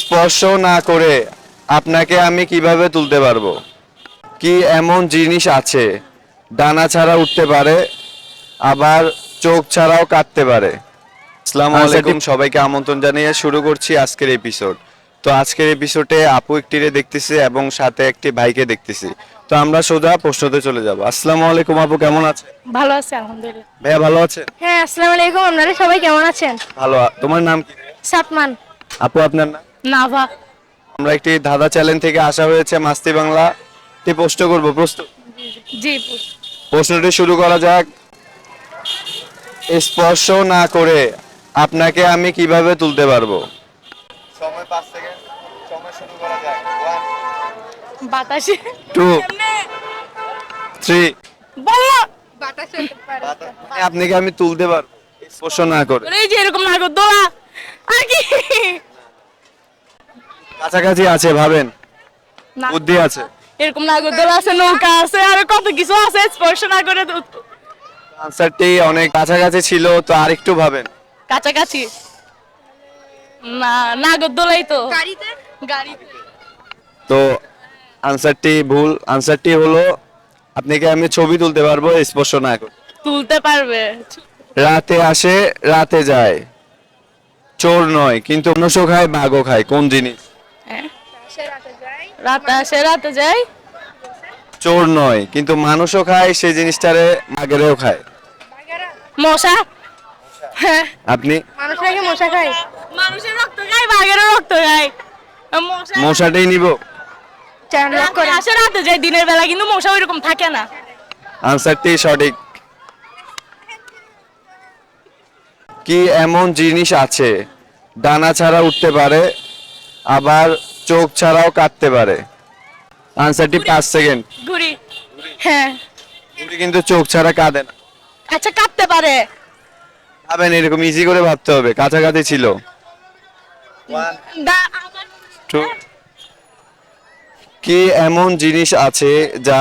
স্পর্শ না করে আপনাকে আমি কীভাবে তুলতে পারব? কি এমন জিনিস আছে ডানা ছাড়া উঠতে পারে আবার চোখ ছাড়াও কাটতে পারে? আসসালামু আলাইকুম সবাইকে আমন্ত্রণ জানিয়ে শুরু করছি আজকের এপিসোড তো আজকের এপিসোডে আপু একটিরে দেখতেছি এবং সাথে একটি ভাইকে দেখতেছি। তো আমরা সোজা প্রশ্নতে চলে যাব। আসসালামু আলাইকুম আপু কেমন আছে ভালো আছে আলহামদুলিল্লাহ। ভাইয়া ভালো আছেন? হ্যাঁ আসসালামু আলাইকুম আপনারা সবাই কেমন আছেন? ভালো। তোমার নাম কি? সাতমান। আপু আপনার নাম? নাভা। আমরা একটি ধাঁধা চ্যালেঞ্জ থেকে আসা হয়েছে মাস্তি বাংলা। তে প্রশ্ন করব প্রস্তুত জি প্রশ্নটি শুরু করা যাক। স্পর্শ না করে আপনাকে আমি কীভাবে তুলতে পারব? সময় 5 সেকেন্ড সময় শুরু করা যাক। বাতাসে। 2 3 বলো আপনাকে আমি তুলতে পারব। স্পর্শ না করে। এই যে এরকম নাগর দোলা আর কি? কাছাকাছি আছে ভাবেন? না, বুদ্ধি আছে। এরকম নাগর দোলা আছে নৌকা আছে আর কত কিছু আছে স্পর্শ না করে আনসারটি অনেক কাছাকাছি ছিল তো আরেকটু ভাবেন। কাছাকাছি। না তো। গাড়িতে? তো আনসারটি ভুল আনসারটি হলো আপনাকে আমি ছবি তুলতে পারব স্পর্শ না করে। তুলতে পারবে। রাতে আসে রাতে যায়। চোর নয় কিন্তু মনুষ্য খায় বাঘও খায় কোন জিনিস। রাতে আসে রাতে যাই। চোর নয় কিন্তু মানুষও খায় সেই জিনিসটারে মাগেরেও খায়। মশা? হ্যাঁ। আপনি? মানুষ মশা খায়? মানুষের রক্ত খায় বাঘেরও রক্ত খায়। মশাটাই নিব। আসে রাতে যায় দিনের বেলা কিন্তু মশা ওইরকম থাকে না। আনসারটি সঠিক। কি এমন জিনিস আছে ডানা ছাড়া উঠতে পারে আবার চোখ ছাড়াও কাটতে পারে। আনসারটি পাঁচ সেকেন্ড ঘুরি হ্যাঁ। কিন্তু চোখ ছাড়া কাঁদে না। আচ্ছা কাটতে পারে। ভাবেন এরকম ইজি করে ভাবতে হবে। কাছাকাছি ছিল. কি এমন জিনিস আছে যা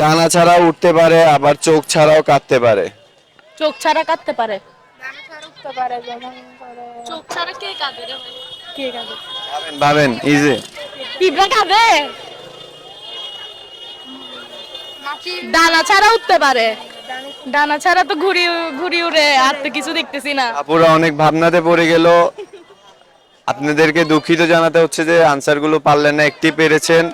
ডানা ছাড়াও উঠতে পারে আবার চোখ ছাড়াও কাটতে পারে? চোখ ছাড়া কাটতে পারে। চোখ ছাড়া কে কাঁদে রে ভাই? কে কাঁদে ভাবেন ভাবেন ইজি পিঁপড়া ডানা ছাড়া উঠতে পারে। ডানা ছাড়া তো ঘুরি ঘুরি উড়ে আর তো কিছু দেখতেছি না। আপুরা অনেক ভাবনাতে পড়ে গেল। আপনাদেরকে দুঃখিত জানাতে হচ্ছে যে আনসারগুলো পারলেন না একটি পেরেছেন।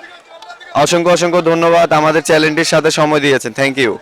অসংখ্য অসংখ্য ধন্যবাদ। আমাদের চ্যানেলটির সাথে সময় দিয়েছেন। Thank you